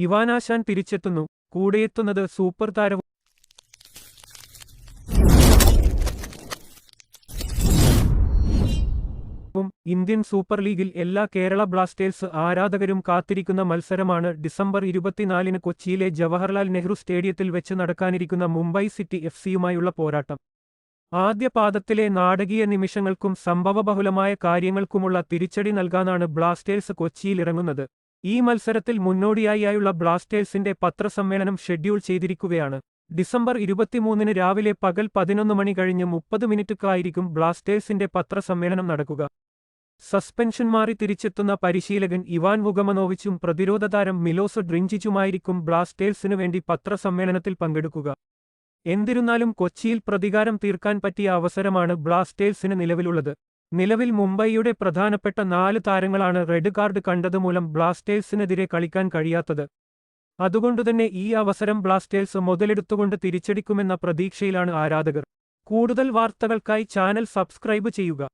ഇവാനാശാൻ തിരിച്ചെത്തുന്നു കൂടെയെത്തുന്നത് സൂപ്പർ താരവും ഇന്ത്യൻ സൂപ്പർ ലീഗിൽ എല്ലാ കേരള ബ്ലാസ്റ്റേഴ്സ് ആരാധകരും കാത്തിരിക്കുന്ന മത്സരമാണ് ഡിസംബർ ഇരുപത്തിനാലിന് കൊച്ചിയിലെ ജവഹർലാൽ നെഹ്റു സ്റ്റേഡിയത്തിൽ വെച്ച് നടക്കാനിരിക്കുന്ന മുംബൈ സിറ്റി എഫ് സിയുമായുള്ള പോരാട്ടം. ആദ്യ പാദത്തിലെ നാടകീയ നിമിഷങ്ങൾക്കും സംഭവബഹുലമായ കാര്യങ്ങൾക്കുമുള്ള തിരിച്ചടി നൽകാനാണ് ബ്ലാസ്റ്റേഴ്സ് കൊച്ചിയിലിറങ്ങുന്നത് ഈ മത്സരത്തിൽ മുന്നോടിയായുള്ള ബ്ലാസ്റ്റേഴ്സിന്റെ പത്രസമ്മേളനം ഷെഡ്യൂൾ ചെയ്തിരിക്കുകയാണ്. ഡിസംബർ ഇരുപത്തിമൂന്നിന് രാവിലെ പകൽ പതിനൊന്ന് മണി കഴിഞ്ഞ് മുപ്പത് മിനിറ്റുകളായിരിക്കും ബ്ലാസ്റ്റേഴ്സിന്റെ പത്രസമ്മേളനം നടക്കുക. സസ്പെൻഷൻ മാറി തിരിച്ചെത്തുന്ന പരിശീലകൻ ഇവാൻ മുഗമനോവിച്ചും പ്രതിരോധ താരം മിലോസ് ഡ്രിഞ്ചിച്ചുമായിരിക്കും ബ്ലാസ്റ്റേഴ്സിനു വേണ്ടി പത്രസമ്മേളനത്തിൽ പങ്കെടുക്കുക. എന്തിരുന്നാലും കൊച്ചിയിൽ പ്രതികാരം തീർക്കാൻ പറ്റിയ അവസരമാണ് ബ്ലാസ്റ്റേഴ്സിന് നിലവിലുള്ളത്. നിലവിൽ മുംബൈയുടെ പ്രധാനപ്പെട്ട നാല് താരങ്ങളാണ് റെഡ് കാർഡ് കണ്ടതുമൂലം ബ്ലാസ്റ്റേഴ്സിനെതിരെ കളിക്കാൻ കഴിയാത്തത്. അതുകൊണ്ടുതന്നെ ഈ അവസരം ബ്ലാസ്റ്റേഴ്സ് മുതലെടുത്തുകൊണ്ട് തിരിച്ചടിക്കുമെന്ന പ്രതീക്ഷയിലാണ് ആരാധകർ. കൂടുതൽ വാർത്തകൾക്കായി ചാനൽ സബ്സ്ക്രൈബ് ചെയ്യുക.